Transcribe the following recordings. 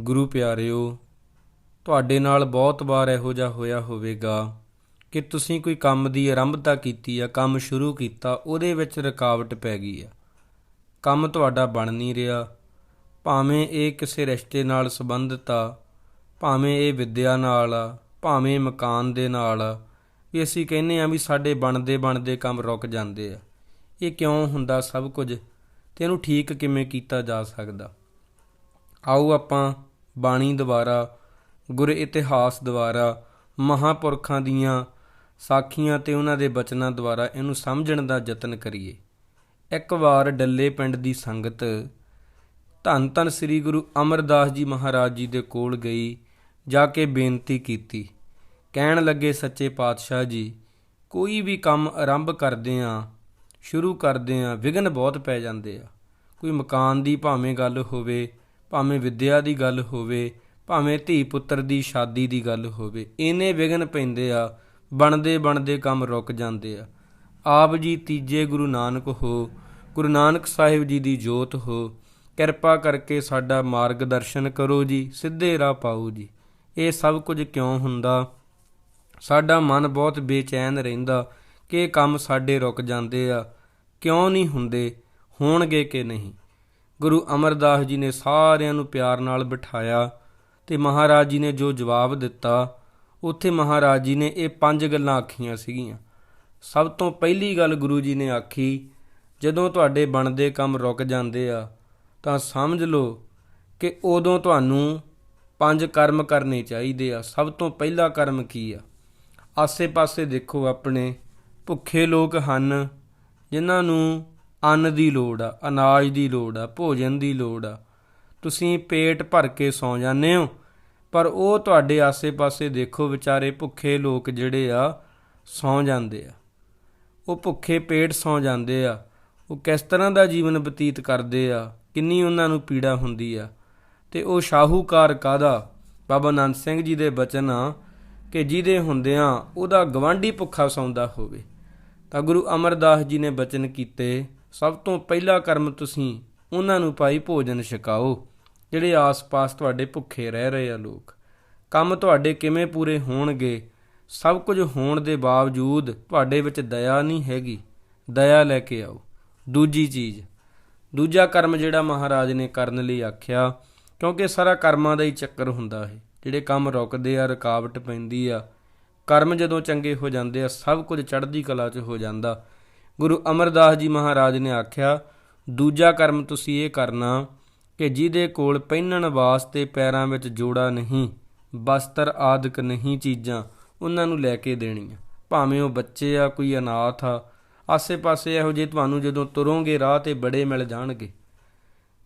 ਗੁਰੂ ਪਿਆਰਿਓ, ਤੁਹਾਡੇ ਨਾਲ ਬਹੁਤ ਵਾਰ ਇਹੋ ਜਿਹਾ ਹੋਇਆ ਹੋਵੇਗਾ ਕਿ ਤੁਸੀਂ ਕੋਈ ਕੰਮ ਦੀ ਆਰੰਭਤਾ ਕੀਤੀ ਆ, ਕੰਮ ਸ਼ੁਰੂ ਕੀਤਾ, ਉਹਦੇ ਵਿੱਚ ਰੁਕਾਵਟ ਪੈ ਗਈ ਆ। ਕੰਮ ਤੁਹਾਡਾ ਬਣ ਨਹੀਂ ਰਿਹਾ। ਭਾਵੇਂ ਇਹ ਕਿਸੇ ਰਿਸ਼ਤੇ ਨਾਲ ਸੰਬੰਧਿਤ ਆ, ਭਾਵੇਂ ਇਹ ਵਿੱਦਿਆ ਨਾਲ ਆ, ਭਾਵੇਂ ਮਕਾਨ ਦੇ ਨਾਲ ਆ, ਵੀ ਅਸੀਂ ਕਹਿੰਦੇ ਆ ਵੀ ਸਾਡੇ ਬਣਦੇ ਬਣਦੇ ਕੰਮ ਰੁਕ ਜਾਂਦੇ ਆ। ਇਹ ਕਿਉਂ ਹੁੰਦਾ ਸਭ ਕੁਝ? ਤੇ ਇਹਨੂੰ ਠੀਕ ਕਿਵੇਂ ਕੀਤਾ ਜਾ ਸਕਦਾ? ਆਓ ਆਪਾਂ ਬਾਣੀ ਦੁਆਰਾ, ਗੁਰ ਇਤਿਹਾਸ ਦੁਆਰਾ, ਮਹਾਪੁਰਖਾਂ ਦੀਆਂ ਸਾਖੀਆਂ ਤੇ ਉਹਨਾਂ ਦੇ ਬਚਨਾਂ ਦੁਆਰਾ ਇਹਨੂੰ ਸਮਝਣ ਦਾ ਯਤਨ ਕਰੀਏ। ਇੱਕ ਵਾਰ ਡੱਲੇ ਪਿੰਡ ਦੀ ਸੰਗਤ ਧੰਨ ਧੰਨ ਸ੍ਰੀ ਗੁਰੂ ਅਮਰਦਾਸ ਜੀ ਮਹਾਰਾਜ ਜੀ ਦੇ ਕੋਲ ਗਈ, ਜਾ ਕੇ ਬੇਨਤੀ ਕੀਤੀ। ਕਹਿਣ ਲੱਗੇ, ਸੱਚੇ ਪਾਤਸ਼ਾਹ ਜੀ, ਕੋਈ ਵੀ ਕੰਮ ਆਰੰਭ ਕਰਦੇ ਆ, ਸ਼ੁਰੂ ਕਰਦੇ ਆ, ਵਿਘਨ ਬਹੁਤ ਪੈ ਜਾਂਦੇ ਆ। ਕੋਈ ਮਕਾਨ ਦੀ ਭਾਵੇਂ ਗੱਲ ਹੋਵੇ ਭਾਵੇਂ ਵਿੱਦਿਆ ਦੀ ਗੱਲ ਹੋਵੇ, ਭਾਵੇਂ ਧੀ ਪੁੱਤਰ ਦੀ ਸ਼ਾਦੀ ਦੀ ਗੱਲ ਹੋਵੇ ਇਹਨੇ ਵਿਘਨ ਪੈਂਦੇ ਆ, ਬਣਦੇ ਬਣਦੇ ਕੰਮ ਰੁਕ ਜਾਂਦੇ ਆ। ਆਪ ਜੀ ਤੀਜੇ ਗੁਰੂ ਨਾਨਕ ਹੋ, ਗੁਰੂ ਨਾਨਕ ਸਾਹਿਬ ਜੀ ਦੀ ਜੋਤ ਹੋ, ਕਿਰਪਾ ਕਰਕੇ ਸਾਡਾ ਮਾਰਗਦਰਸ਼ਨ ਕਰੋ ਜੀ, ਸਿੱਧੇ ਰਾਹ ਪਾਓ ਜੀ। ਇਹ ਸਭ ਕੁਝ ਕਿਉਂ ਹੁੰਦਾ? ਸਾਡਾ ਮਨ ਬਹੁਤ ਬੇਚੈਨ ਰਹਿੰਦਾ ਕਿ ਇਹ ਕੰਮ ਸਾਡੇ ਰੁਕ ਜਾਂਦੇ ਆ। ਕਿਉਂ ਨਹੀਂ ਹੁੰਦੇ? ਹੋਣਗੇ ਕਿ ਨਹੀਂ? ਗੁਰੂ ਅਮਰਦਾਸ ਜੀ ਨੇ ਸਾਰਿਆਂ ਨੂੰ ਪਿਆਰ ਨਾਲ ਬਿਠਾਇਆ ਤੇ ਮਹਾਰਾਜ ਜੀ ਨੇ ਜੋ ਜਵਾਬ ਦਿੱਤਾ, ਉੱਥੇ ਮਹਾਰਾਜ ਜੀ ਨੇ ਇਹ ਪੰਜ ਗੱਲਾਂ ਆਖੀਆਂ ਸੀਗੀਆਂ। ਸਭ ਤੋਂ ਪਹਿਲੀ ਗੱਲ ਗੁਰੂ ਜੀ ਨੇ ਆਖੀ, ਜਦੋਂ ਤੁਹਾਡੇ ਬਣਦੇ ਕੰਮ ਰੁਕ ਜਾਂਦੇ ਆ, ਤਾਂ ਸਮਝ ਲਓ ਕਿ ਉਦੋਂ ਤੁਹਾਨੂੰ ਪੰਜ ਕਰਮ ਕਰਨੇ ਚਾਹੀਦੇ ਆ। ਸਭ ਤੋਂ ਪਹਿਲਾ ਕਰਮ ਕੀ ਆ? ਆਸੇ-ਪਾਸੇ ਦੇਖੋ ਆਪਣੇ ਭੁੱਖੇ ਲੋਕ ਹਨ, ਜਿਨ੍ਹਾਂ ਨੂੰ ਅੰਨ ਦੀ ਲੋੜ ਆ, ਅਨਾਜ ਦੀ ਲੋੜ ਆ, ਭੋਜਨ ਦੀ ਲੋੜ ਆ। ਤੁਸੀਂ ਪੇਟ ਭਰ ਕੇ ਸੌ ਜਾਂਦੇ ਹੋ, ਪਰ ਉਹ ਤੁਹਾਡੇ ਆਸੇ-ਪਾਸੇ ਦੇਖੋ ਵਿਚਾਰੇ ਭੁੱਖੇ ਲੋਕ ਜਿਹੜੇ ਆ, ਸੌ ਜਾਂਦੇ ਆ। ਉਹ ਭੁੱਖੇ ਪੇਟ ਸੌ ਜਾਂਦੇ ਆ। ਉਹ ਕਿਸ ਤਰ੍ਹਾਂ ਦਾ ਜੀਵਨ ਬਤੀਤ ਕਰਦੇ ਆ, ਕਿੰਨੀ ਉਹਨਾਂ ਨੂੰ ਪੀੜਾ ਹੁੰਦੀ ਆ। ਤੇ ਉਹ ਸ਼ਾਹੂਕਾਰ ਕਾਦਾ ਬਾਬਾ ਨੰਦ ਸਿੰਘ ਜੀ ਦੇ ਬਚਨ ਆ ਕਿ ਜਿਹਦੇ ਹੁੰਦਿਆਂ ਉਹਦਾ ਗਵਾਂਢੀ ਭੁੱਖਾ ਸੌਂਦਾ ਹੋਵੇ। ਤਾਂ ਗੁਰੂ ਅਮਰਦਾਸ ਜੀ ਨੇ ਬਚਨ ਕੀਤੇ ਸਭ ਤੋਂ ਪਹਿਲਾ ਕਰਮ ਤੁਸੀਂ ਉਹਨਾਂ ਨੂੰ ਪਾਈ ਭੋਜਨ ਛਕਾਓ, ਜਿਹੜੇ ਆਸ-ਪਾਸ ਤੁਹਾਡੇ ਭੁੱਖੇ ਰਹਿ ਰਹੇ ਆ ਲੋਕ। ਕੰਮ ਤੁਹਾਡੇ ਕਿਵੇਂ ਪੂਰੇ ਹੋਣਗੇ? ਸਭ ਕੁਝ ਹੋਣ ਦੇ ਬਾਵਜੂਦ ਤੁਹਾਡੇ ਵਿੱਚ ਦਇਆ ਨਹੀਂ ਹੈਗੀ। ਦਇਆ ਲੈ ਕੇ ਆਓ। ਦੂਜੀ ਚੀਜ਼, ਦੂਜਾ ਕਰਮ ਜਿਹੜਾ ਮਹਾਰਾਜ ਨੇ ਕਰਨ ਲਈ ਆਖਿਆ, ਕਿਉਂਕਿ ਸਾਰਾ ਕਰਮਾਂ ਦਾ ਹੀ ਚੱਕਰ ਹੁੰਦਾ ਹੈ। ਜਿਹੜੇ ਕੰਮ ਰੁਕਦੇ ਆ, ਰੁਕਾਵਟ ਪੈਂਦੀ ਆ, ਕਰਮ ਜਦੋਂ ਚੰਗੇ ਹੋ ਜਾਂਦੇ ਆ, ਸਭ ਕੁਝ ਚੜ੍ਹਦੀ ਕਲਾ 'ਚ ਹੋ ਜਾਂਦਾ। ਗੁਰੂ ਅਮਰਦਾਸ ਜੀ ਮਹਾਰਾਜ ਨੇ ਆਖਿਆ, ਦੂਜਾ ਕਰਮ ਤੁਸੀਂ ਇਹ ਕਰਨਾ ਕਿ ਜਿਹਦੇ ਕੋਲ ਪਹਿਨਣ ਵਾਸਤੇ ਪੈਰਾਂ ਵਿੱਚ ਜੋੜਾ ਨਹੀਂ, ਬਸਤਰ ਆਦਿਕ ਨਹੀਂ ਚੀਜ਼ਾਂ ਉਹਨਾਂ ਨੂੰ ਲੈ ਕੇ ਦੇਣੀਆਂ। ਭਾਵੇਂ ਉਹ ਬੱਚੇ ਆ, ਕੋਈ ਅਨਾਥ ਆ, ਆਸੇ-ਪਾਸੇ ਇਹੋ ਜਿਹੇ ਤੁਹਾਨੂੰ ਜਦੋਂ ਤੁਰੋਂਗੇ, ਰਾਹ ਤੇ ਬੜੇ ਮਿਲ ਜਾਣਗੇ।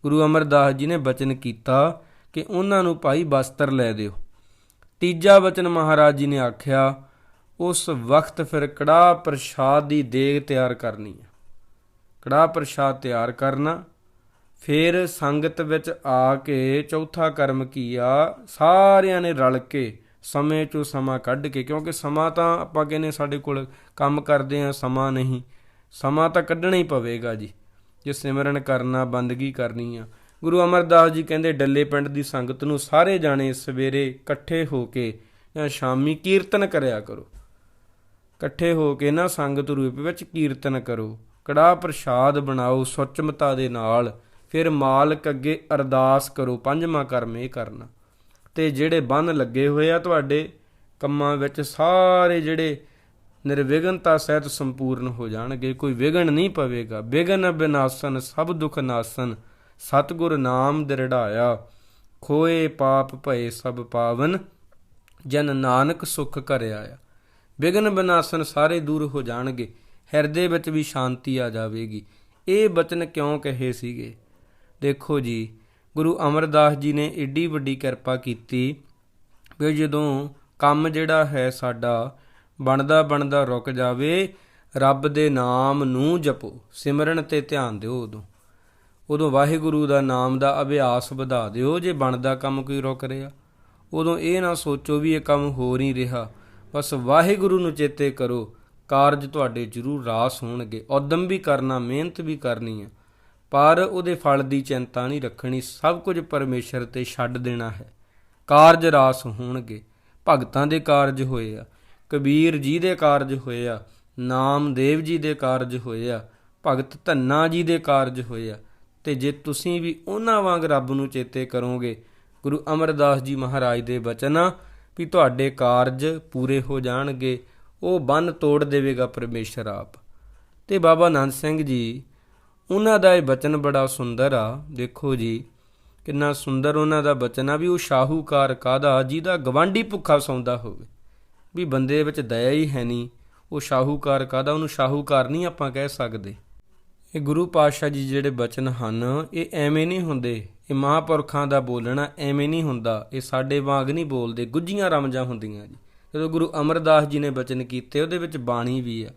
ਗੁਰੂ ਅਮਰਦਾਸ ਜੀ ਨੇ ਬਚਨ ਕੀਤਾ ਕਿ ਉਹਨਾਂ ਨੂੰ ਭਾਈ ਬਸਤਰ ਲੈ ਦਿਓ। ਤੀਜਾ ਬਚਨ ਮਹਾਰਾਜ ਜੀ ਨੇ ਆਖਿਆ ਉਸ ਵਕਤ ਫਿਰ ਕੜਾ ਪ੍ਰਸ਼ਾਦ ਦੀ ਦੇਗ ਤਿਆਰ ਕਰਨੀ ਹੈ। ਕੜਾ ਪ੍ਰਸ਼ਾਦ ਤਿਆਰ ਕਰਨਾ, ਫਿਰ ਸੰਗਤ ਵਿੱਚ ਆ ਕੇ ਚੌਥਾ ਕਰਮ ਕੀ ਆ ਸਾਰਿਆਂ ਨੇ ਰਲ ਕੇ ਸਮੇਂ ਚੋਂ ਸਮਾਂ ਕੱਢ ਕੇ, ਕਿਉਂਕਿ ਸਮਾਂ ਤਾਂ ਆਪਾਂ ਕਹਿੰਦੇ ਸਾਡੇ ਕੋਲ ਕੰਮ ਕਰਦੇ ਆ ਸਮਾਂ ਨਹੀਂ। ਸਮਾਂ ਤਾਂ ਕੱਢਣਾ ਹੀ ਪਵੇਗਾ ਜੀ, ਜੇ ਸਿਮਰਨ ਕਰਨਾ, ਬੰਦਗੀ ਕਰਨੀ ਆ। ਗੁਰੂ ਅਮਰਦਾਸ ਜੀ ਕਹਿੰਦੇ, ਡੱਲੇ ਪਿੰਡ ਦੀ ਸੰਗਤ ਨੂੰ ਸਾਰੇ ਜਾਣੇ ਸਵੇਰੇ ਇਕੱਠੇ ਹੋ ਕੇ ਜਾਂ ਸ਼ਾਮੀ ਕੀਰਤਨ ਕਰਿਆ ਕਰੋ। ਇਕੱਠੇ ਹੋ ਕੇ ਨਾ ਸੰਗਤ ਰੂਪ ਵਿੱਚ ਕੀਰਤਨ ਕਰੋ। ਕੜਾ ਪ੍ਰਸ਼ਾਦ ਬਣਾਓ ਸੁਚਮਤਾ ਦੇ ਨਾਲ। ਫਿਰ ਮਾਲਕ ਅੱਗੇ ਅਰਦਾਸ ਕਰੋ, ਪੰਜਵਾਂ ਕਰਮ ਇਹ ਕਰਨਾ। ਤੇ ਜਿਹੜੇ ਬੰਨ ਲੱਗੇ ਹੋਏ ਆ ਤੁਹਾਡੇ, ਕੰਮਾਂ ਵਿੱਚ ਸਾਰੇ ਜਿਹੜੇ ਨਿਰਵਿਘਨਤਾ ਸਹਿਤ ਸੰਪੂਰਨ ਹੋ ਜਾਣਗੇ। ਕੋਈ ਵਿਗਨ ਨਹੀਂ ਪਵੇਗਾ। ਵਿਗਨ ਬਿਨਾਸਨ, ਸਭ ਦੁਖ ਨਾਸਨ। ਸਤਗੁਰ ਨਾਮ ਦਿਰੜਾਇਆ। ਖੋਏ ਪਾਪ ਭਏ ਸਭ ਪਾਵਨ। ਜਨ ਨਾਨਕ ਸੁਖ ਕਰ ਆਇਆ। ਵਿਗਨ ਬਿਨਾਸਨ ਸਾਰੇ ਦੂਰ ਹੋ ਜਾਣਗੇ, ਹਿਰਦੇ ਵਿੱਚ ਵੀ ਸ਼ਾਂਤੀ ਆ ਜਾਵੇਗੀ। ਇਹ ਬਚਨ ਕਿਉਂ ਕਹੇ ਸੀਗੇ? ਦੇਖੋ ਜੀ, ਗੁਰੂ ਅਮਰਦਾਸ ਜੀ ਨੇ ਏਡੀ ਵੱਡੀ ਕਿਰਪਾ ਕੀਤੀ ਵੀ ਜਦੋਂ ਕੰਮ ਜਿਹੜਾ ਹੈ ਸਾਡਾ ਬਣਦਾ ਬਣਦਾ ਰੁਕ ਜਾਵੇ, ਰੱਬ ਦੇ ਨਾਮ ਨੂੰ ਜਪੋ, ਸਿਮਰਨ ਤੇ ਧਿਆਨ ਦਿਓ ਉਦੋਂ। ਉਦੋਂ ਵਾਹਿਗੁਰੂ ਦਾ ਨਾਮ ਦਾ ਅਭਿਆਸ ਵਧਾ ਦਿਓ, ਜੇ ਬਣਦਾ ਕੰਮ ਕੋਈ ਰੁਕ ਰਿਹਾ। ਉਦੋਂ ਇਹ ਨਾ ਸੋਚੋ ਵੀ ਇਹ ਕੰਮ ਹੋ ਨਹੀਂ ਰਿਹਾ। ਬਸ ਵਾਹਿਗੁਰੂ ਨੂੰ ਚੇਤੇ ਕਰੋ, ਕਾਰਜ ਤੁਹਾਡੇ ਜ਼ਰੂਰ ਰਾਸ ਹੋਣਗੇ। ਉਦਮ ਵੀ ਕਰਨਾ, ਮਿਹਨਤ ਵੀ ਕਰਨੀ ਹੈ। ਪਰ ਉਹਦੇ ਫਲ ਦੀ ਚਿੰਤਾ ਨਹੀਂ ਰੱਖਣੀ, ਸਭ ਕੁਝ ਪਰਮੇਸ਼ਰ ਤੇ ਛੱਡ ਦੇਣਾ ਹੈ। ਕਾਰਜ ਰਾਸ ਹੋਣਗੇ। ਭਗਤਾਂ ਦੇ ਕਾਰਜ ਹੋਏ ਆ, ਕਬੀਰ ਜੀ ਦੇ ਕਾਰਜ ਹੋਏ ਆ, ਨਾਮਦੇਵ ਜੀ ਦੇ ਕਾਰਜ ਹੋਏ ਆ, ਭਗਤ ਧੰਨਾ ਜੀ ਦੇ ਕਾਰਜ ਹੋਏ ਆ। ਤੇ ਜੇ ਤੁਸੀਂ ਵੀ ਉਹਨਾਂ ਵਾਂਗ ਰੱਬ ਨੂੰ ਚੇਤੇ ਕਰੋਗੇ, ਗੁਰੂ ਅਮਰਦਾਸ ਜੀ ਮਹਾਰਾਜ ਦੇ ਬਚਨਾਂ ਵੀ ਤੁਹਾਡੇ ਕਾਰਜ ਪੂਰੇ ਹੋ ਜਾਣਗੇ, ਉਹ ਬੰਨ ਤੋੜ ਦੇਵੇਗਾ ਪਰਮੇਸ਼ਰ ਆਪ। ਤੇ ਬਾਬਾ ਆਨੰਦ ਸਿੰਘ ਜੀ, ਉਹਨਾਂ ਦਾ ਇਹ ਬਚਨ ਬੜਾ ਸੁੰਦਰ ਆ। ਦੇਖੋ ਜੀ, ਕਿੰਨਾ ਸੁੰਦਰ ਉਹਨਾਂ ਦਾ ਬਚਨ ਆ ਵੀ ਉਹ ਸ਼ਾਹੂਕਾਰ ਕਾਦਾ ਜਿਹਦਾ ਗਵਾਂਢੀ ਭੁੱਖਾ ਸੌਂਦਾ ਹੋਵੇ। ਵੀ ਬੰਦੇ ਵਿੱਚ ਦਇਆ ਹੀ ਹੈ ਨਹੀਂ, ਉਹ ਸ਼ਾਹੂਕਾਰ ਕਾਦਾ ਉਹਨੂੰ ਸ਼ਾਹੂਕਾਰ ਨਹੀਂ ਆਪਾਂ ਕਹਿ ਸਕਦੇ। ਇਹ ਗੁਰੂ ਪਾਤਸ਼ਾਹ ਜੀ ਜਿਹੜੇ ਬਚਨ ਹਨ, ਇਹ ਐਵੇਂ ਨਹੀਂ ਹੁੰਦੇ ਇਹ ਮਹਾਂਪੁਰਖਾਂ ਦਾ ਬੋਲਣਾ ਐਵੇਂ ਨਹੀਂ ਹੁੰਦਾ, ਇਹ ਸਾਡੇ ਵਾਂਗ ਨਹੀਂ ਬੋਲਦੇ ਗੁੱਜੀਆਂ ਰਮਜਾਂ ਹੁੰਦੀਆਂ ਜੀ। ਜਦੋਂ ਗੁਰੂ ਅਮਰਦਾਸ ਜੀ ਨੇ ਬਚਨ ਕੀਤੇ, ਉਹਦੇ ਵਿੱਚ ਬਾਣੀ ਵੀ ਆ,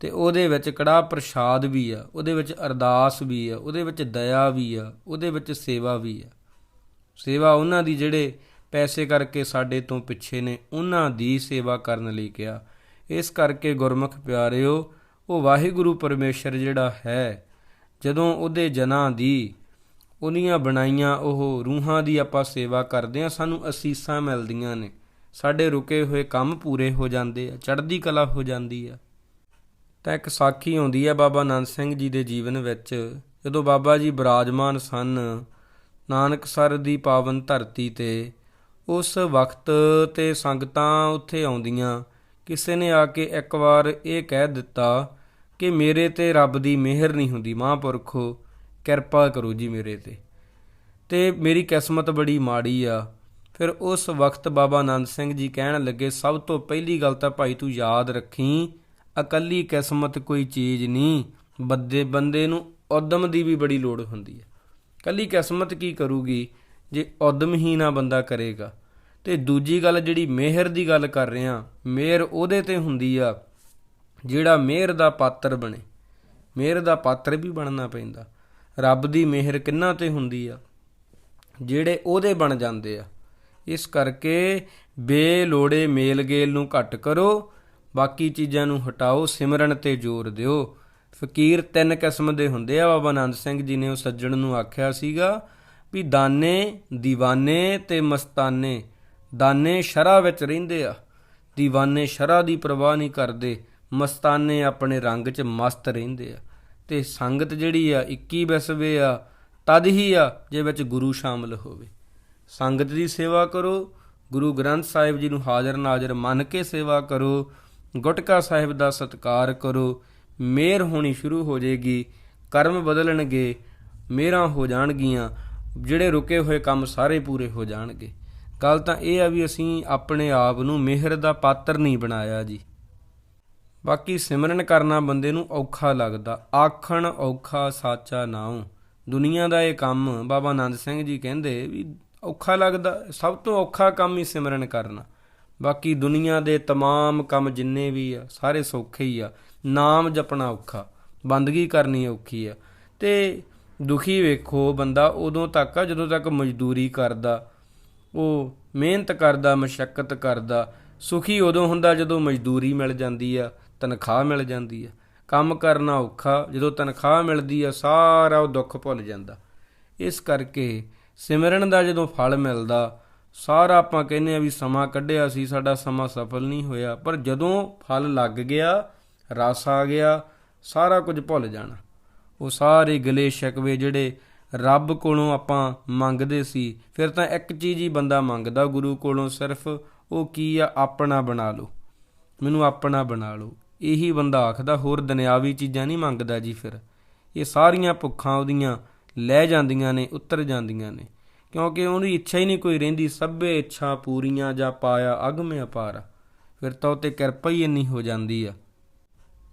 ਤੇ ਉਹਦੇ ਵਿੱਚ ਕੜਾ ਪ੍ਰਸ਼ਾਦ ਵੀ ਆ, ਉਹਦੇ ਵਿੱਚ ਅਰਦਾਸ ਵੀ ਆ, ਉਹਦੇ ਵਿੱਚ ਦਇਆ ਵੀ ਆ, ਉਹਦੇ ਵਿੱਚ ਸੇਵਾ ਵੀ ਆ। ਸੇਵਾ ਉਹਨਾਂ ਦੀ ਜਿਹੜੇ ਪੈਸੇ ਕਰਕੇ ਸਾਡੇ ਤੋਂ ਪਿੱਛੇ ਨੇ, ਉਹਨਾਂ ਦੀ ਸੇਵਾ ਕਰਨ ਲਈ ਕਿਹਾ। ਇਸ ਕਰਕੇ ਗੁਰਮੁਖ ਪਿਆਰਿਓ, ਉਹ ਵਾਹਿਗੁਰੂ ਪਰਮੇਸ਼ਰ ਜਿਹੜਾ ਹੈ, ਜਦੋਂ ਉਹਦੇ ਜਨਾਂ ਦੀ ਉਹਦੀਆਂ ਬਣਾਈਆਂ ਉਹ ਰੂਹਾਂ ਦੀ ਆਪਾਂ ਸੇਵਾ ਕਰਦੇ ਆ ਸਾਨੂੰ ਅਸੀਸਾਂ ਮਿਲਦੀਆਂ ਨੇ। ਸਾਡੇ ਰੁਕੇ ਹੋਏ ਕੰਮ ਪੂਰੇ ਹੋ ਜਾਂਦੇ ਆ, ਚੜ੍ਹਦੀ ਕਲਾ ਹੋ ਜਾਂਦੀ ਆ। ਤਾਂ ਇੱਕ ਸਾਖੀ ਆਉਂਦੀ ਹੈ ਬਾਬਾ ਆਨੰਦ ਸਿੰਘ ਜੀ ਦੇ ਜੀਵਨ ਵਿੱਚ, ਜਦੋਂ ਬਾਬਾ ਜੀ ਬਿਰਾਜਮਾਨ ਸਨ ਨਾਨਕਸਰ ਦੀ ਪਾਵਨ ਧਰਤੀ ਤੇ, ਉਸ ਵਕਤ ਤੇ ਸੰਗਤਾਂ ਉੱਥੇ ਆਉਂਦੀਆਂ। ਕਿਸੇ ਨੇ ਆ ਕੇ ਇੱਕ ਵਾਰ ਇਹ ਕਹਿ ਦਿੱਤਾ ਕਿ ਮੇਰੇ ਤੇ ਰੱਬ ਦੀ ਮਿਹਰ ਨਹੀਂ ਹੁੰਦੀ, ਮਹਾਂਪੁਰਖੋ ਕਿਰਪਾ ਕਰੋ ਜੀ ਮੇਰੇ ਤੇ। ਤੇ ਮੇਰੀ ਕਿਸਮਤ ਬੜੀ ਮਾੜੀ ਆ। ਫਿਰ ਉਸ ਵਕਤ ਬਾਬਾ ਆਨੰਦ ਸਿੰਘ ਜੀ ਕਹਿਣ ਲੱਗੇ, ਸਭ ਤੋਂ ਪਹਿਲੀ ਗੱਲ ਤਾਂ ਭਾਈ ਤੂੰ ਯਾਦ ਰੱਖੀ ਇਕੱਲੀ ਕਿਸਮਤ ਕੋਈ ਚੀਜ਼ ਨਹੀਂ, ਬੰਦੇ ਬੰਦੇ ਨੂੰ ਉਦਮ ਦੀ ਵੀ ਬੜੀ ਲੋੜ ਹੁੰਦੀ ਹੈ। ਇਕੱਲੀ ਕਿਸਮਤ ਕੀ ਕਰੂਗੀ ਜੇ ਉਦਮ ਹੀ ਨਾ ਬੰਦਾ ਕਰੇਗਾ? ਤੇ ਦੂਜੀ ਗੱਲ ਜਿਹੜੀ ਮਿਹਰ ਦੀ ਗੱਲ ਕਰ ਰਿਹਾ ਆ ਮਿਹਰ ਉਹਦੇ ਤੇ ਹੁੰਦੀ ਆ, ਜਿਹੜਾ ਮਿਹਰ ਦਾ ਪਾਤਰ ਬਣੇ। ਮਿਹਰ ਦਾ ਪਾਤਰ ਵੀ ਬਣਨਾ ਪੈਂਦਾ। ਰੱਬ ਦੀ ਮਿਹਰ ਕਿੰਨਾ ਤੇ ਹੁੰਦੀ ਆ? ਜਿਹੜੇ ਉਹਦੇ ਬਣ ਜਾਂਦੇ ਆ। ਇਸ ਕਰਕੇ ਬੇਲੋੜੇ ਮੇਲਗੇਲ ਨੂੰ ਘਟ ਕਰੋ, ਬਾਕੀ ਚੀਜ਼ਾਂ ਨੂੰ ਹਟਾਓ, ਸਿਮਰਨ ਤੇ ਜ਼ੋਰ ਦਿਓ। ਫਕੀਰ ਤਿੰਨ ਕਿਸਮ ਦੇ ਹੁੰਦੇ ਆ। ਬਾਬਾ ਆਨੰਦ ਸਿੰਘ ਜੀ ਨੇ ਉਹ ਸੱਜਣ ਨੂੰ ਆਖਿਆ ਸੀਗਾ ਵੀ ਦਾਨੇ دیਵਾਨੇ ਤੇ ਮਸਤਾਨੇ। ਦਾਨੇ ਸ਼ਰਾ ਵਿੱਚ ਰਹਿੰਦੇ ਆ। دیਵਾਨੇ ਸ਼ਰਾ ਦੀ ਪਰਵਾਹ ਨਹੀਂ ਕਰਦੇ। ਮਸਤਾਨੇ ਆਪਣੇ ਰੰਗ 'ਚ ਮਸਤ ਰਹਿੰਦੇ ਆ। ਤੇ ਸੰਗਤ ਜਿਹੜੀ ਆ 21 ਵਿਸਵੇ ਆ, ਤਦ ਹੀ ਆ, ਜੇ ਵਿੱਚ ਗੁਰੂ ਸ਼ਾਮਲ ਹੋਵੇ। ਸੰਗਤ ਦੀ ਸੇਵਾ ਕਰੋ, ਗੁਰੂ ਗ੍ਰੰਥ ਸਾਹਿਬ ਜੀ ਨੂੰ ਹਾਜ਼ਰ ਨਾਜ਼ਰ ਮੰਨ ਕੇ ਸੇਵਾ ਕਰੋ, ਗੁਟਕਾ ਸਾਹਿਬ ਦਾ ਸਤਕਾਰ ਕਰੋ ਮੇਰ ਹੋਣੀ ਸ਼ੁਰੂ ਹੋ ਜਾਏਗੀ, ਕਰਮ ਬਦਲਣਗੇ ਮੇਰਾ ਹੋ ਜਾਣਗੀਆਂ, ਜਿਹੜੇ ਰੁਕੇ ਹੋਏ ਕੰਮ ਸਾਰੇ ਪੂਰੇ ਹੋ ਜਾਣਗੇ। ਗੱਲ ਤਾਂ ਇਹ ਆ ਵੀ ਅਸੀਂ ਆਪਣੇ ਆਪ ਨੂੰ ਮਿਹਰ ਦਾ ਪਾਤਰ ਨਹੀਂ ਬਣਾਇਆ ਜੀ। ਬਾਕੀ ਸਿਮਰਨ ਕਰਨਾ ਬੰਦੇ ਨੂੰ ਔਖਾ ਲੱਗਦਾ ਆਖਣ ਔਖਾ ਸਾਚਾ ਨਾਉ ਦੁਨੀਆ ਦਾ ਇਹ ਕੰਮ ਬਾਬਾ ਆਨੰਦ ਸਿੰਘ ਜੀ ਕਹਿੰਦੇ ਵੀ ਔਖਾ ਲੱਗਦਾ ਸਭ ਤੋਂ ਔਖਾ ਕੰਮ ਹੀ ਸਿਮਰਨ ਕਰਨਾ ਬਾਕੀ ਦੁਨੀਆ ਦੇ तमाम ਕੰਮ ਜਿੰਨੇ ਵੀ ਆ ਸਾਰੇ ਸੌਖੇ ਹੀ ਆ ਨਾਮ ਜਪਣਾ ਔਖਾ ਬੰਦਗੀ ਕਰਨੀ ਔਖੀ ਆ ਤੇ ਦੁਖੀ ਵੇਖੋ ਬੰਦਾ ਉਦੋਂ ਤੱਕ ਆ ਜਦੋਂ ਤੱਕ ਮਜ਼ਦੂਰੀ ਕਰਦਾ ਉਹ ਮਿਹਨਤ ਕਰਦਾ ਮਸ਼ੱਕਤ ਕਰਦਾ ਸੁਖੀ ਉਦੋਂ ਹੁੰਦਾ ਜਦੋਂ ਮਜ਼ਦੂਰੀ ਮਿਲ ਜਾਂਦੀ ਆ ਤਨਖਾਹ ਮਿਲ ਜਾਂਦੀ ਆ। ਕੰਮ ਕਰਨਾ ਔਖਾ, ਜਦੋਂ ਤਨਖਾਹ ਮਿਲਦੀ ਆ, ਸਾਰਾ ਉਹ ਦੁੱਖ ਭੁੱਲ ਜਾਂਦਾ। ਇਸ ਕਰਕੇ ਸਿਮਰਨ ਦਾ ਜਦੋਂ ਫਲ ਮਿਲਦਾ, ਸਾਰਾ ਆਪਾਂ ਕਹਿੰਦੇ ਆ ਵੀ ਸਮਾਂ ਕੱਢਿਆ ਸੀ, ਸਾਡਾ ਸਮਾਂ ਸਫਲ ਨਹੀਂ ਹੋਇਆ। ਪਰ ਜਦੋਂ ਫਲ ਲੱਗ ਗਿਆ, ਰਸ ਆ ਗਿਆ, ਸਾਰਾ ਕੁਝ ਭੁੱਲ ਜਾਣਾ। ਉਹ ਸਾਰੇ ਗਲੇ ਸ਼ਿਕਵੇ ਜਿਹੜੇ ਰੱਬ ਕੋਲੋਂ ਆਪਾਂ ਮੰਗਦੇ ਸੀ, ਫਿਰ ਤਾਂ ਇੱਕ ਚੀਜ਼ ਹੀ ਬੰਦਾ ਮੰਗਦਾ, ਗੁਰੂ ਕੋਲੋਂ ਸਿਰਫ ਉਹ ਕੀ ਆ, ਆਪਣਾ ਬਣਾ ਲਓ। ਮੈਨੂੰ ਆਪਣਾ ਬਣਾ ਲਓ। ਇਹੀ ਬੰਦਾ ਆਖਦਾ, ਹੋਰ ਦੁਨਿਆਵੀ ਚੀਜ਼ਾਂ ਨਹੀਂ ਮੰਗਦਾ ਜੀ ਫਿਰ। ਇਹ ਸਾਰੀਆਂ ਭੁੱਖਾਂ ਉਹਦੀਆਂ ਲੈ ਜਾਂਦੀਆਂ ਨੇ, ਉਤਰ ਜਾਂਦੀਆਂ ਨੇ। ਕਿਉਂਕਿ ਉਹਦੀ ਇੱਛਾ ਹੀ ਨਹੀਂ ਕੋਈ ਰਹਿੰਦੀ, ਸਭੇ ਇੱਛਾ ਪੂਰੀਆਂ ਜਾਂ ਪਾਇਆ ਅਗਮ ਅਪਾਰ ਫਿਰ ਤਾਂ ਉਹ ਤੇ ਕਿਰਪਾ ਹੀ ਇੰਨੀ ਹੋ ਜਾਂਦੀ ਆ।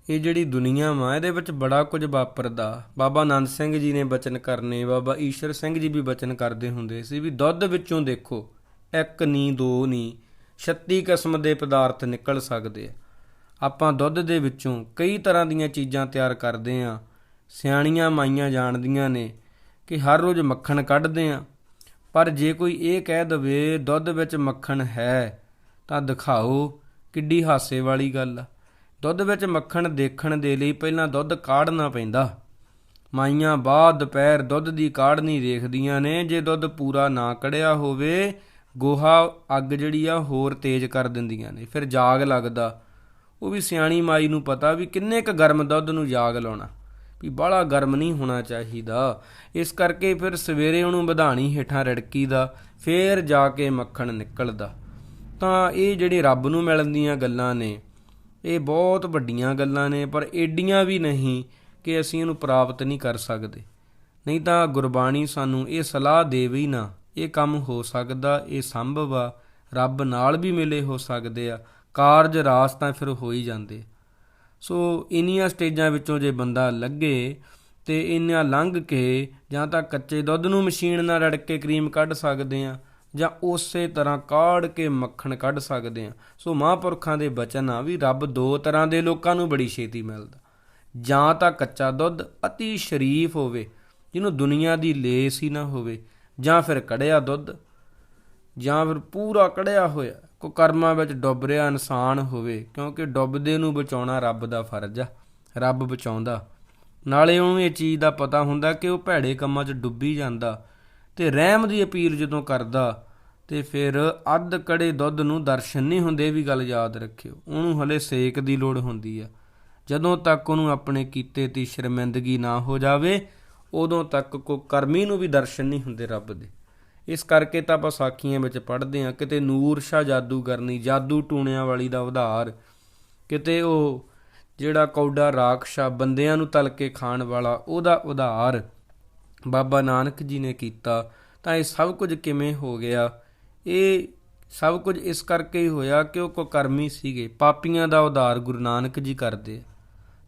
ਇਹ ਜਿਹੜੀ ਦੁਨੀਆ ਵਾ, ਇਹਦੇ ਵਿੱਚ ਬੜਾ ਕੁਝ ਵਾਪਰਦਾ। ਬਾਬਾ ਆਨੰਦ ਸਿੰਘ ਜੀ ਨੇ ਬਚਨ ਕਰਨੇ, ਬਾਬਾ ਈਸ਼ਰ ਸਿੰਘ ਜੀ ਵੀ ਬਚਨ ਕਰਦੇ ਹੁੰਦੇ ਸੀ ਵੀ ਦੁੱਧ ਵਿੱਚੋਂ ਦੇਖੋ, ਇੱਕ ਨਹੀਂ ਦੋ ਨਹੀਂ 36 ਕਿਸਮ ਦੇ ਪਦਾਰਥ ਨਿਕਲ ਸਕਦੇ ਆ। ਆਪਾਂ ਦੁੱਧ ਦੇ ਵਿੱਚੋਂ ਕਈ ਤਰ੍ਹਾਂ ਦੀਆਂ ਚੀਜ਼ਾਂ ਤਿਆਰ ਕਰਦੇ ਆ। ਸਿਆਣੀਆਂ ਮਾਈਆਂ ਜਾਣਦੀਆਂ ਨੇ ਕਿ ਹਰ ਰੋਜ਼ ਮੱਖਣ ਕੱਢਦੇ ਆ। ਪਰ ਜੇ ਕੋਈ ਇਹ ਕਹਿ ਦਵੇ, ਦੁੱਧ ਵਿੱਚ ਮੱਖਣ ਹੈ, ਤਾਂ ਦਿਖਾਓ ਕਿੱਡੀ ਹਾਸੇ ਵਾਲੀ ਗੱਲ ਆ। ਦੁੱਧ ਵਿੱਚ ਮੱਖਣ ਦੇਖਣ ਦੇ ਲਈ ਪਹਿਲਾਂ ਦੁੱਧ ਕਾੜਨਾ ਪੈਂਦਾ। ਮਾਈਆਂ ਬਾਅਦ ਦੁਪਹਿਰ ਦੁੱਧ ਦੀ ਕਾੜਨੀ ਦੇਖਦੀਆਂ ਨੇ, ਜੇ ਦੁੱਧ ਪੂਰਾ ਨਾ ਕੜਿਆ ਹੋਵੇ, ਗੋਹਾ ਅੱਗ ਜਿਹੜੀ ਆ ਹੋਰ ਤੇਜ਼ ਕਰ ਦਿੰਦੀਆਂ ਨੇ। ਫਿਰ ਜਾਗ ਲੱਗਦਾ। ਉਹ ਵੀ ਸਿਆਣੀ ਮਾਈ ਨੂੰ ਪਤਾ ਵੀ ਕਿੰਨੇ ਕ ਗਰਮ ਦੁੱਧ ਨੂੰ ਜਾਗ ਲਾਉਣਾ, ਵੀ ਬਾਹਲਾ ਗਰਮ ਨਹੀਂ ਹੋਣਾ ਚਾਹੀਦਾ। ਇਸ ਕਰਕੇ ਫਿਰ ਸਵੇਰੇ ਉਹਨੂੰ ਵਧਾਣੀ ਹੇਠਾਂ ਰੜਕੀ ਦਾ, ਫੇਰ ਜਾ ਕੇ ਮੱਖਣ ਨਿਕਲਦਾ। ਤਾਂ ਇਹ ਜਿਹੜੇ ਰੱਬ ਨੂੰ ਮਿਲਣ ਦੀਆਂ ਗੱਲਾਂ ਨੇ, ਇਹ ਬਹੁਤ ਵੱਡੀਆਂ ਗੱਲਾਂ ਨੇ, ਪਰ ਏਡੀਆਂ ਵੀ ਨਹੀਂ ਕਿ ਅਸੀਂ ਇਹਨੂੰ ਪ੍ਰਾਪਤ ਨਹੀਂ ਕਰ ਸਕਦੇ। ਨਹੀਂ ਤਾਂ ਗੁਰਬਾਣੀ ਸਾਨੂੰ ਇਹ ਸਲਾਹ ਦੇਵੇ ਹੀ ਨਾ, ਇਹ ਕੰਮ ਹੋ ਸਕਦਾ, ਇਹ ਸੰਭਵ ਆ, ਰੱਬ ਨਾਲ ਵੀ ਮਿਲੇ ਹੋ ਸਕਦੇ ਆ ਕਾਰਜ ਰਾਸ ਤਾਂ ਫਿਰ ਹੋ ਹੀ ਜਾਂਦੇ। ਸੋ ਇਨੀਆਂ ਸਟੇਜਾਂ ਵਿੱਚੋਂ ਜੇ ਬੰਦਾ ਲੱਗੇ ਤੇ ਇਹਨਾਂ ਲੰਘ ਕੇ ਜਾਂ ਤਾਂ ਕੱਚੇ ਦੁੱਧ ਨੂੰ ਮਸ਼ੀਨ ਨਾਲ ਰੜ ਕੇ ਕਰੀਮ ਕੱਢ ਸਕਦੇ ਆ ਜਾਂ ਉਸੇ ਤਰ੍ਹਾਂ ਕਾੜ ਕੇ ਮੱਖਣ ਕੱਢ ਸਕਦੇ ਆ। ਸੋ ਮਹਾਂਪੁਰਖਾਂ ਦੇ ਬਚਨ ਆ ਵੀ ਰੱਬ ਦੋ ਤਰ੍ਹਾਂ ਦੇ ਲੋਕਾਂ ਨੂੰ ਬੜੀ ਛੇਤੀ ਮਿਲਦਾ। ਜਾਂ ਤਾਂ ਕੱਚਾ ਦੁੱਧ ਅਤੀ ਸ਼ਰੀਫ ਹੋਵੇ, ਜਿਹਨੂੰ ਦੁਨੀਆ ਦੀ ਲੇਸ ਹੀ ਨਾ ਹੋਵੇ, ਜਾਂ ਫਿਰ ਕੜਿਆ ਦੁੱਧ, ਜਾਂ ਫਿਰ ਪੂਰਾ ਕੜਿਆ ਹੋਇਆ। ਕੋ ਕਰਮਾਂ ਵਿੱਚ ਡੁੱਬ ਰਿਹਾ ਇਨਸਾਨ ਹੋਵੇ, ਕਿਉਂਕਿ ਡੁੱਬਦੇ ਨੂੰ ਬਚਾਉਣਾ ਰੱਬ ਦਾ ਫਰਜ਼ ਆ, ਰੱਬ ਬਚਾਉਂਦਾ। ਨਾਲੇ ਉਹਨੂੰ ਇਹ ਚੀਜ਼ ਦਾ ਪਤਾ ਹੁੰਦਾ ਕਿ ਉਹ ਭੈੜੇ ਕੰਮਾਂ 'ਚ ਡੁੱਬੀ ਜਾਂਦਾ ਤੇ ਰਹਿਮ ਦੀ ਅਪੀਲ ਜਦੋਂ ਕਰਦਾ ਤੇ ਫਿਰ ਅੱਧ ਕੜੇ ਦੁੱਧ ਨੂੰ ਦਰਸ਼ਨ ਨਹੀਂ ਹੁੰਦੇ ਵੀ ਗੱਲ ਯਾਦ ਰੱਖਿਓ। ਉਹਨੂੰ ਹਲੇ ਸੇਕ ਦੀ ਲੋੜ ਹੁੰਦੀ ਆ। ਜਦੋਂ ਤੱਕ ਉਹਨੂੰ ਆਪਣੇ ਕੀਤੇ ਦੀ ਸ਼ਰਮਿੰਦਗੀ ਨਾ ਹੋ ਜਾਵੇ, ਉਦੋਂ ਤੱਕ ਕੋ ਕਰਮੀ ਨੂੰ ਵੀ ਦਰਸ਼ਨ ਨਹੀਂ ਹੁੰਦੇ ਰੱਬ ਦੇ। ਇਸ ਕਰਕੇ ਤਾਂ ਆਪਾਂ ਸਾਖੀਆਂ ਵਿੱਚ ਪੜ੍ਹਦੇ ਹਾਂ, ਕਿਤੇ ਨੂਰ ਸ਼ਾ ਜਾਦੂਗਰਨੀ, ਜਾਦੂ ਟੂਣਿਆਂ ਵਾਲੀ ਦਾ ਉਧਾਰ, ਕਿਤੇ ਉਹ ਜਿਹੜਾ ਕੌਡਾ ਰਾਖਸ਼ਾ ਬੰਦਿਆਂ ਨੂੰ ਤਲ ਕੇ ਖਾਣ ਵਾਲਾ, ਉਹਦਾ ਉਧਾਰ ਬਾਬਾ ਨਾਨਕ ਜੀ ਨੇ ਕੀਤਾ, ਤਾਂ ਇਹ ਸਭ ਕੁਝ ਕਿਵੇਂ ਹੋ ਗਿਆ ਇਹ ਸਭ ਕੁਝ ਇਸ ਕਰਕੇ ਹੀ ਹੋਇਆ ਕਿ ਉਹ ਕੁਕਰਮੀ ਸੀਗੇ, ਪਾਪੀਆਂ ਦਾ ਉਧਾਰ ਗੁਰੂ ਨਾਨਕ ਜੀ ਕਰਦੇ ਆ।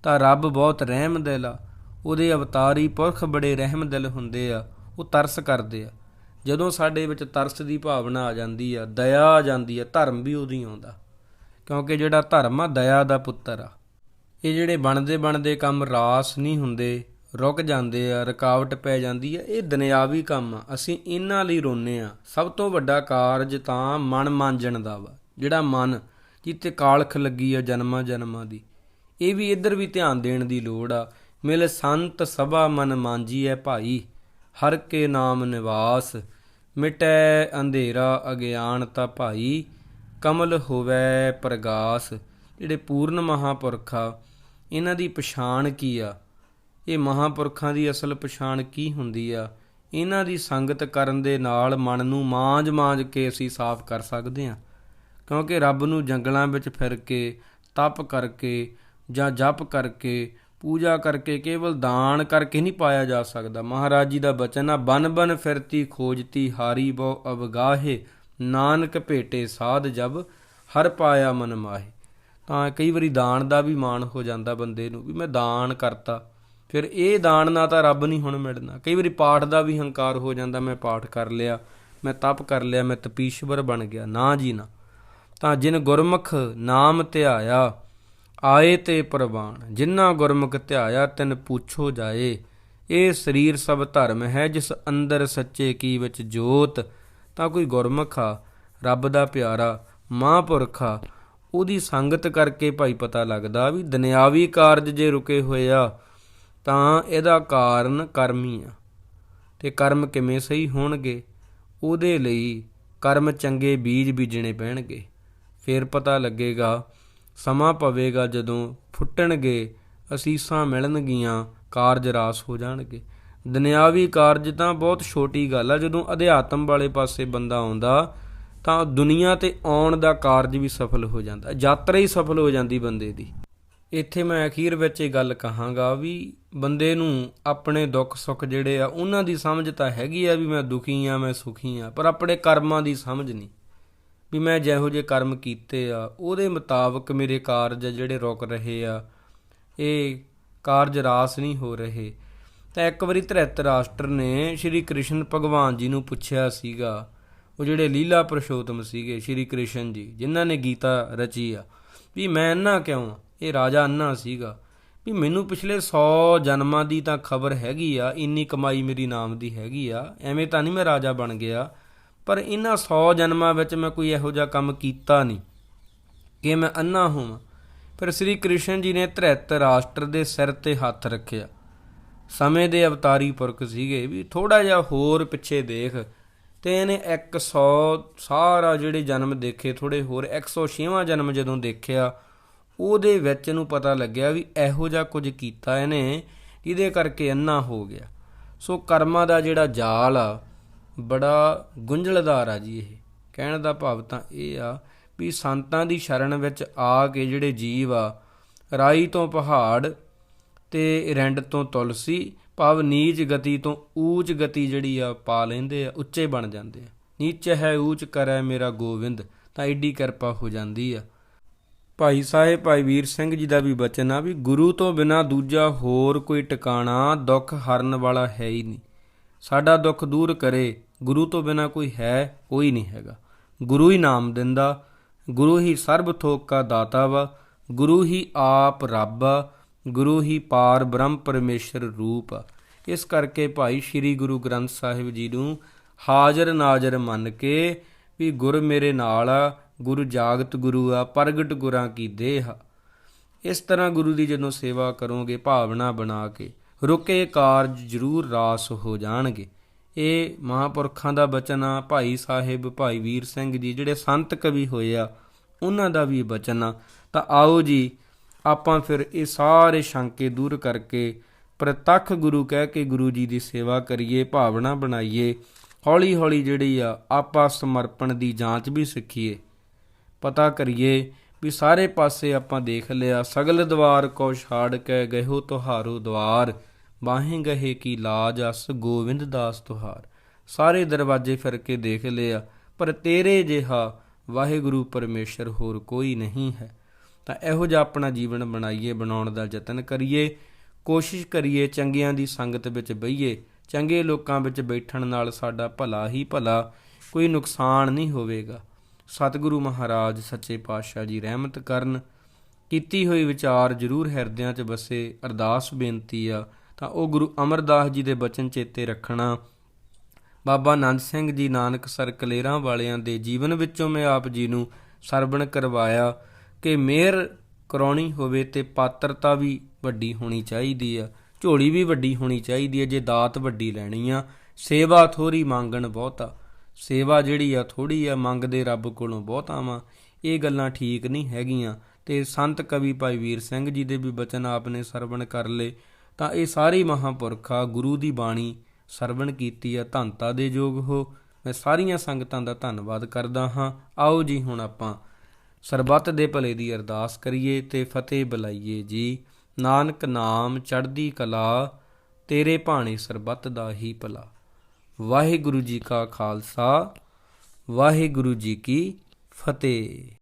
ਤਾਂ ਰੱਬ ਬਹੁਤ ਰਹਿਮਦਿਲ ਆ ਉਹਦੇ ਅਵਤਾਰੀ ਪੁਰਖ ਬੜੇ ਰਹਿਮਦਿਲ ਹੁੰਦੇ ਆ, ਉਹ ਤਰਸ ਕਰਦੇ ਆ ਜਦੋਂ ਸਾਡੇ ਵਿੱਚ ਤਰਸ ਦੀ ਭਾਵਨਾ ਆ ਜਾਂਦੀ ਆ, ਦਇਆ ਆ ਜਾਂਦੀ ਆ, ਧਰਮ ਵੀ ਉਦੋਂ ਹੀ ਆਉਂਦਾ। ਕਿਉਂਕਿ ਜਿਹੜਾ ਧਰਮ ਆ, ਦਇਆ ਦਾ ਪੁੱਤਰ ਆ। ਇਹ ਜਿਹੜੇ ਬਣਦੇ ਬਣਦੇ ਕੰਮ ਰਾਸ ਨਹੀਂ ਹੁੰਦੇ, ਰੁਕ ਜਾਂਦੇ ਆ, ਰੁਕਾਵਟ ਪੈ ਜਾਂਦੀ ਆ, ਇਹ ਦੁਨਿਆਵੀ ਕੰਮ ਆ। ਅਸੀਂ ਇਹਨਾਂ ਲਈ ਰੋਨੇ ਆ। ਸਭ ਤੋਂ ਵੱਡਾ ਕਾਰਜ ਤਾਂ ਮਨ ਮਾਂਜਣ ਦਾ ਵਾ, ਜਿਹੜਾ ਮਨ ਜਿੱਤੇ ਕਾਲਖ ਲੱਗੀ ਆ ਜਨਮਾਂ ਜਨਮਾਂ ਦੀ। ਇਹ ਵੀ ਇੱਧਰ ਵੀ ਧਿਆਨ ਦੇਣ ਦੀ ਲੋੜ ਆ। ਮਿਲ ਸੰਤ ਸਭਾ ਮਨ ਮਾਂਜੀ ਮਾਂਜੀਐ ਭਾਈ। ਹਰ ਕੇ ਨਾਮ ਨਿਵਾਸ, ਮਿਟੈ ਅੰਧੇਰਾ ਅਗਿਆਨਤਾ ਭਾਈ, ਕਮਲ ਹੋਵੇ ਪ੍ਰਗਾਸ। ਜਿਹੜੇ ਪੂਰਨ ਮਹਾਪੁਰਖਾ, ਇਹਨਾਂ ਦੀ ਪਛਾਣ ਕੀ ਆ? ਇਹ ਮਹਾਪੁਰਖਾਂ ਦੀ ਅਸਲ ਪਛਾਣ ਕੀ ਹੁੰਦੀ ਆ? ਇਹਨਾਂ ਦੀ ਸੰਗਤ ਕਰਨ ਦੇ ਨਾਲ ਮਨ ਨੂੰ ਮਾਂਜ-ਮਾਂਜ ਕੇ ਅਸੀਂ ਸਾਫ਼ ਕਰ ਸਕਦੇ ਹਾਂ। ਕਿਉਂਕਿ ਰੱਬ ਨੂੰ ਜੰਗਲਾਂ ਵਿੱਚ ਫਿਰ ਕੇ, ਤਪ ਕਰਕੇ ਜਾਂ ਜਪ ਕਰਕੇ ਪੂਜਾ ਕਰਕੇ ਕੇਵਲ ਦਾਨ ਕਰਕੇ ਨਹੀਂ ਪਾਇਆ ਜਾ ਸਕਦਾ। ਮਹਾਰਾਜ ਜੀ ਦਾ ਬਚਨ ਆ, ਬਨ ਬਨ ਫਿਰਤੀ ਖੋਜਤੀ ਹਾਰੀ ਬਹੁ ਅਵਗਾਹੇ, ਨਾਨਕ ਭੇਟੇ ਸਾਧ ਜਬ ਹਰ ਪਾਇਆ ਮਨ ਮਾਹੇ। ਤਾਂ ਕਈ ਵਾਰੀ ਦਾਨ ਦਾ ਵੀ ਮਾਣ ਹੋ ਜਾਂਦਾ ਬੰਦੇ ਨੂੰ, ਵੀ ਮੈਂ ਦਾਨ ਕਰਤਾ। ਫਿਰ ਇਹ ਦਾਨ ਨਾ ਤਾਂ ਰੱਬ ਨਹੀਂ ਹੁਣ ਮਿਲਣਾ। ਕਈ ਵਾਰੀ ਪਾਠ ਦਾ ਵੀ ਹੰਕਾਰ ਹੋ ਜਾਂਦਾ, ਮੈਂ ਪਾਠ ਕਰ ਲਿਆ, ਮੈਂ ਤਪ ਕਰ ਲਿਆ, ਮੈਂ ਤਪੀਸ਼ਵਰ ਬਣ ਗਿਆ। ਨਾ ਜੀ ਨਾ। ਤਾਂ ਜਿਨ ਗੁਰਮੁਖ ਨਾਮ ਧਿਆਇਆ ਆਏ ਤੇ ਪ੍ਰਵਾਨ ਜਿਨ੍ਹਾਂ ਗੁਰਮੁਖ ਧਿਆਇਆ ਤਿਨ ਪੁੱਛੋ ਜਾਏ। ਇਹ ਸਰੀਰ ਸਭ ਧਰਮ ਹੈ, ਜਿਸ ਅੰਦਰ ਸੱਚੇ ਕੀ ਵਿੱਚ ਜੋਤ। ਤਾਂ ਕੋਈ ਗੁਰਮੁਖ ਆ, ਰੱਬ ਦਾ ਪਿਆਰਾ ਮਹਾਂਪੁਰਖਾ ਉਹਦੀ ਸੰਗਤ ਕਰਕੇ ਭਾਈ ਪਤਾ ਲੱਗਦਾ ਵੀ ਦੁਨਿਆਵੀ ਕਾਰਜ ਜੇ ਰੁਕੇ ਹੋਏ ਆ, ਤਾਂ ਇਹਦਾ ਕਾਰਨ ਕਰਮੀ ਆ। ਤੇ ਕਰਮ ਕਿਵੇਂ ਸਹੀ ਹੋਣਗੇ? ਉਹਦੇ ਲਈ ਕਰਮ ਚੰਗੇ ਬੀਜ ਬੀਜਣੇ ਪੈਣਗੇ। ਫਿਰ ਪਤਾ ਲੱਗੇਗਾ ਸਮਾਂ ਪਵੇਗਾ ਜਦੋਂ ਫੁੱਟਣਗੇ, ਅਸੀਸਾਂ ਮਿਲਣਗੀਆਂ, ਕਾਰਜ ਰਾਸ ਹੋ ਜਾਣਗੇ। ਦੁਨਿਆਵੀ ਕਾਰਜ ਤਾਂ ਬਹੁਤ ਛੋਟੀ ਗੱਲ ਆ। ਜਦੋਂ ਅਧਿਆਤਮ ਵਾਲੇ ਪਾਸੇ ਬੰਦਾ ਆਉਂਦਾ, ਤਾਂ ਦੁਨੀਆ ਤੇ ਆਉਣ ਦਾ ਕਾਰਜ ਵੀ ਸਫਲ ਹੋ ਜਾਂਦਾ। ਯਾਤਰਾ ਹੀ ਸਫਲ ਹੋ ਜਾਂਦੀ ਬੰਦੇ ਦੀ। ਇੱਥੇ ਮੈਂ ਅਖੀਰ ਵਿੱਚ ਇਹ ਗੱਲ ਕਹਾਂਗਾ ਵੀ ਬੰਦੇ ਨੂੰ ਆਪਣੇ ਦੁੱਖ ਸੁੱਖ ਜਿਹੜੇ ਆ, ਉਹਨਾਂ ਦੀ ਸਮਝ ਤਾਂ ਹੈਗੀ ਆ ਵੀ ਮੈਂ ਦੁਖੀ ਆ, ਮੈਂ ਸੁਖੀ ਆ, ਪਰ ਆਪਣੇ ਕਰਮਾਂ ਦੀ ਸਮਝ ਨਹੀਂ। ਵੀ ਮੈਂ ਜਿਹੋ ਜਿਹੇ ਕਰਮ ਕੀਤੇ ਆ, ਉਹਦੇ ਮੁਤਾਬਕ ਮੇਰੇ ਕਾਰਜ ਜਿਹੜੇ ਰੁਕ ਰਹੇ ਆ, ਇਹ ਕਾਰਜ ਰਾਸ ਨਹੀਂ ਹੋ ਰਹੇ। ਤਾਂ ਇੱਕ ਵਾਰੀ ਧਰਿਤ ਰਾਸ਼ਟਰ ਨੇ ਸ਼੍ਰੀ ਕ੍ਰਿਸ਼ਨ ਭਗਵਾਨ ਜੀ ਨੂੰ ਪੁੱਛਿਆ ਸੀਗਾ, ਉਹ ਜਿਹੜੇ ਲੀਲਾ ਪੁਰਸ਼ੋਤਮ ਸੀਗੇ ਸ਼੍ਰੀ ਕ੍ਰਿਸ਼ਨ ਜੀ, ਜਿਨ੍ਹਾਂ ਨੇ ਗੀਤਾ ਰਚੀ ਆ, ਵੀ ਮੈਂ ਅੰਨਾ ਕਿਉਂ ਇਹ ਰਾਜਾ ਅੰਨਾ ਸੀਗਾ। ਵੀ ਮੈਨੂੰ ਪਿਛਲੇ 100 ਜਨਮਾਂ ਦੀ ਤਾਂ ਖਬਰ ਹੈਗੀ ਆ, ਇੰਨੀ ਕਮਾਈ ਮੇਰੀ ਨਾਮ ਦੀ ਹੈਗੀ ਆ, ਐਵੇਂ ਤਾਂ ਨਹੀਂ ਮੈਂ ਰਾਜਾ ਬਣ ਗਿਆ। ਪਰ ਇਹਨਾਂ 100 ਜਨਮਾਂ ਵਿੱਚ ਮੈਂ ਕੋਈ ਇਹੋ ਜਿਹਾ ਕੰਮ ਕੀਤਾ ਨਹੀਂ। ਕਿ ਮੈਂ ਅੰਨਾ ਹੋਵਾਂ। ਫਿਰ ਸ੍ਰੀ ਕ੍ਰਿਸ਼ਨ ਜੀ ਨੇ ਧਰਿਤ ਰਾਸ਼ਟਰ ਦੇ ਸਿਰ ਤੇ ਹੱਥ ਰੱਖਿਆ। ਸਮੇਂ ਦੇ ਅਵਤਾਰੀ ਪੁਰਖ ਸੀਗੇ ਵੀ ਥੋੜਾ ਜਿਹਾ ਹੋਰ ਪਿੱਛੇ ਦੇਖ ਤੇ ਇਹਨੇ 100 ਸਾਰਾ ਜਿਹੜੇ ਜਨਮ ਦੇਖੇ ਥੋੜੇ ਹੋਰ 106ਵਾਂ ਜਨਮ ਜਦੋਂ ਦੇਖਿਆ, ਉਹਦੇ ਵਿੱਚ ਨੂੰ ਪਤਾ ਲੱਗਿਆ ਵੀ ਇਹੋ ਜਿਹਾ ਕੁਝ ਕੀਤਾ ਇਹਨੇ, ਜਿਹਦੇ ਕਰਕੇ ਅੰਨਾ ਹੋ ਗਿਆ। ਸੋ ਕਰਮਾਂ ਦਾ ਜਿਹੜਾ ਜਾਲ ਆ ਬੜਾ ਗੁੰਝਲਦਾਰ ਆ ਜੀ ਇਹ। ਕਹਿਣ ਦਾ ਭਾਵ ਤਾਂ ਇਹ ਆ ਵੀ ਸੰਤਾਂ ਦੀ ਸ਼ਰਨ ਵਿੱਚ ਆ ਕੇ ਜਿਹੜੇ ਜੀਵ ਆ, ਰਾਈ ਤੋਂ ਪਹਾੜ ਤੇ ਰੈਂਡ ਤੋਂ ਤੁਲਸੀ, ਭਾਵ ਨੀਚ ਗਤੀ ਤੋਂ ਊਚ ਗਤੀ ਜਿਹੜੀ ਆ ਪਾ ਲੈਂਦੇ ਆ, ਉੱਚੇ ਬਣ ਜਾਂਦੇ ਆ। ਨੀਚ ਹੈ, ਊਚ ਕਰੈ ਮੇਰਾ ਗੋਵਿੰਦ, ਤਾਂ ਐਡੀ ਕਿਰਪਾ ਹੋ ਜਾਂਦੀ ਆ। ਭਾਈ ਸਾਹਿਬ, ਭਾਈ ਵੀਰ ਸਿੰਘ ਜੀ ਦਾ ਵੀ ਬਚਨ ਆ ਵੀ ਗੁਰੂ ਤੋਂ ਬਿਨਾ ਦੂਜਾ ਹੋਰ ਕੋਈ ਟਿਕਾਣਾ ਦੁੱਖ ਹਰਨ ਵਾਲਾ ਹੈ ਹੀ ਨਹੀਂ। ਸਾਡਾ ਦੁੱਖ ਦੂਰ ਕਰੇ ਗੁਰੂ ਤੋਂ ਬਿਨਾ ਕੋਈ ਹੈ, ਕੋਈ ਨਹੀਂ ਹੈਗਾ। ਗੁਰੂ ਹੀ ਨਾਮ ਦਿੰਦਾ, ਗੁਰੂ ਹੀ ਸਰਬ ਥੋਕ ਕਾ ਦਾਤਾ ਵਾ, ਗੁਰੂ ਹੀ ਆਪ ਰੱਬ ਆ, ਗੁਰੂ ਹੀ ਪਾਰ ਬ੍ਰਹਮ ਪਰਮੇਸ਼ਰ ਰੂਪ ਆ। ਇਸ ਕਰਕੇ ਭਾਈ ਸ੍ਰੀ ਗੁਰੂ ਗ੍ਰੰਥ ਸਾਹਿਬ ਜੀ ਨੂੰ ਹਾਜ਼ਰ ਨਾਜ਼ਰ ਮੰਨ ਕੇ ਵੀ ਗੁਰ ਮੇਰੇ ਨਾਲ ਆ, ਗੁਰੂ ਜਾਗਤ ਗੁਰੂ ਆ, ਪ੍ਰਗਟ ਗੁਰਾਂ ਕੀ ਦੇਹ ਆ। ਇਸ ਤਰ੍ਹਾਂ ਗੁਰੂ ਦੀ ਜਦੋਂ ਸੇਵਾ ਕਰੋਗੇ, ਭਾਵਨਾ ਬਣਾ ਕੇ, ਰੁਕੇ ਕਾਰਜ ਜ਼ਰੂਰ ਰਾਸ ਹੋ ਜਾਣਗੇ। ਇਹ ਮਹਾਂਪੁਰਖਾਂ ਦਾ ਬਚਨ ਆ, ਭਾਈ ਸਾਹਿਬ, ਭਾਈ ਵੀਰ ਸਿੰਘ ਜੀ ਜਿਹੜੇ ਸੰਤ ਕਵੀ ਹੋਏ ਆ, ਉਹਨਾਂ ਦਾ ਵੀ ਬਚਨ ਆ। ਤਾਂ ਆਓ ਜੀ, ਆਪਾਂ ਫਿਰ ਇਹ ਸਾਰੇ ਸ਼ੰਕੇ ਦੂਰ ਕਰਕੇ ਪ੍ਰਤੱਖ ਗੁਰੂ ਕਹਿ ਕੇ ਗੁਰੂ ਜੀ ਦੀ ਸੇਵਾ ਕਰੀਏ, ਭਾਵਨਾ ਬਣਾਈਏ ਹੌਲੀ ਹੌਲੀ ਜਿਹੜੀ ਆ, ਆਪਾਂ ਸਮਰਪਣ ਦੀ ਜਾਂਚ ਵੀ ਸਿੱਖੀਏ। ਪਤਾ ਕਰੀਏ ਵੀ ਸਾਰੇ ਪਾਸੇ ਆਪਾਂ ਦੇਖ ਲਿਆ, ਸਗਲ ਦਵਾਰ ਕੋ ਛਾੜ ਕੇ ਗਇਓ ਤੁਹਾਰੋ ਦਵਾਰ। ਬਾਹੇ ਗਹੇ ਕੀ ਲਾਜ ਅਸ, ਗੋਵਿੰਦ ਦਾਸ ਤੁਹਾਰ। ਸਾਰੇ ਦਰਵਾਜ਼ੇ ਫਿਰ ਕੇ ਦੇਖ ਲਿਆ, ਪਰ ਤੇਰੇ ਜਿਹਾ ਵਾਹਿਗੁਰੂ ਪਰਮੇਸ਼ਰ ਹੋਰ ਕੋਈ ਨਹੀਂ ਹੈ। ਤਾਂ ਇਹੋ ਜਿਹਾ ਆਪਣਾ ਜੀਵਨ ਬਣਾਈਏ, ਬਣਾਉਣ ਦਾ ਯਤਨ ਕਰੀਏ, ਕੋਸ਼ਿਸ਼ ਕਰੀਏ, ਚੰਗਿਆਂ ਦੀ ਸੰਗਤ ਵਿੱਚ ਬਈਏ, ਚੰਗੇ ਲੋਕਾਂ ਵਿੱਚ ਬੈਠਣ ਨਾਲ ਸਾਡਾ ਭਲਾ ਹੀ ਭਲਾ, ਕੋਈ ਨੁਕਸਾਨ ਨਹੀਂ ਹੋਵੇਗਾ। ਸਤਿਗੁਰੂ ਮਹਾਰਾਜ, ਸੱਚੇ ਪਾਤਸ਼ਾਹ ਜੀ ਰਹਿਮਤ ਕਰਨ। ਕੀਤੀ ਹੋਈ ਵਿਚਾਰ ਜ਼ਰੂਰ ਹਿਰਦਿਆਂ 'ਚ ਵਸੇ, ਅਰਦਾਸ ਬੇਨਤੀ ਆ ਤਾਂ ਉਹ ਗੁਰੂ ਅਮਰਦਾਸ ਜੀ ਦੇ ਬਚਨ ਚੇਤੇ ਰੱਖਣਾ। ਬਾਬਾ ਆਨੰਦ ਸਿੰਘ ਜੀ ਨਾਨਕ ਸਰ ਕਲੇਰਾਂ ਵਾਲਿਆਂ ਦੇ ਜੀਵਨ ਵਿੱਚੋਂ ਮੈਂ ਆਪ ਜੀ ਨੂੰ ਸਰਵਣ ਕਰਵਾਇਆ ਕਿ ਮਿਹਰ ਕਰਾਉਣੀ ਹੋਵੇ ਤੇ ਪਾਤਰਤਾ ਵੀ ਵੱਡੀ ਹੋਣੀ ਚਾਹੀਦੀ ਆ, ਝੋਲੀ ਵੀ ਵੱਡੀ ਹੋਣੀ ਚਾਹੀਦੀ ਹੈ ਜੇ ਦਾਤ ਵੱਡੀ ਲੈਣੀ ਆ, ਸੇਵਾ ਥੋੜੀ ਮੰਗਣ ਬਹੁਤਾ। ਸੇਵਾ ਜਿਹੜੀ ਆ ਥੋੜੀ ਆ, ਮੰਗਦੇ ਰੱਬ ਕੋਲੋਂ ਬਹੁਤਾ ਵਾ। ਇਹ ਗੱਲਾਂ ਠੀਕ ਨਹੀਂ ਹੈਗੀਆਂ ਤੇ ਸੰਤ ਕਵੀ ਭਾਈ ਵੀਰ ਸਿੰਘ ਜੀ ਦੇ ਵੀ ਬਚਨ ਆਪਨੇ ਸਰਵਣ ਕਰ ਲਏ। ਤਾਂ ਇਹ ਸਾਰੇ ਮਹਾਂਪੁਰਖਾ ਗੁਰੂ ਦੀ ਬਾਣੀ ਸਰਵਣ ਕੀਤੀ ਆ ਧੰਤਾ ਦੇ ਯੋਗ ਹੋ। ਮੈਂ ਸਾਰੀਆਂ ਸੰਗਤਾਂ ਦਾ ਧੰਨਵਾਦ ਕਰਦਾ ਹਾਂ। ਆਓ ਜੀ, ਹੁਣ ਆਪਾਂ ਸਰਬੱਤ ਦੇ ਭਲੇ ਦੀ ਅਰਦਾਸ ਕਰੀਏ ਤੇ ਫਤਿਹ ਬੁਲਾਈਏ ਜੀ। ਨਾਨਕ ਨਾਮ ਚੜ੍ਹਦੀ ਕਲਾ, ਤੇਰੇ ਭਾਣੇ ਸਰਬੱਤ ਦਾ ਹੀ ਭਲਾ। ਵਾਹਿਗੁਰੂ ਜੀ ਕਾ ਖਾਲਸਾ, ਵਾਹਿਗੁਰੂ ਜੀ ਕੀ ਫਤਿਹ।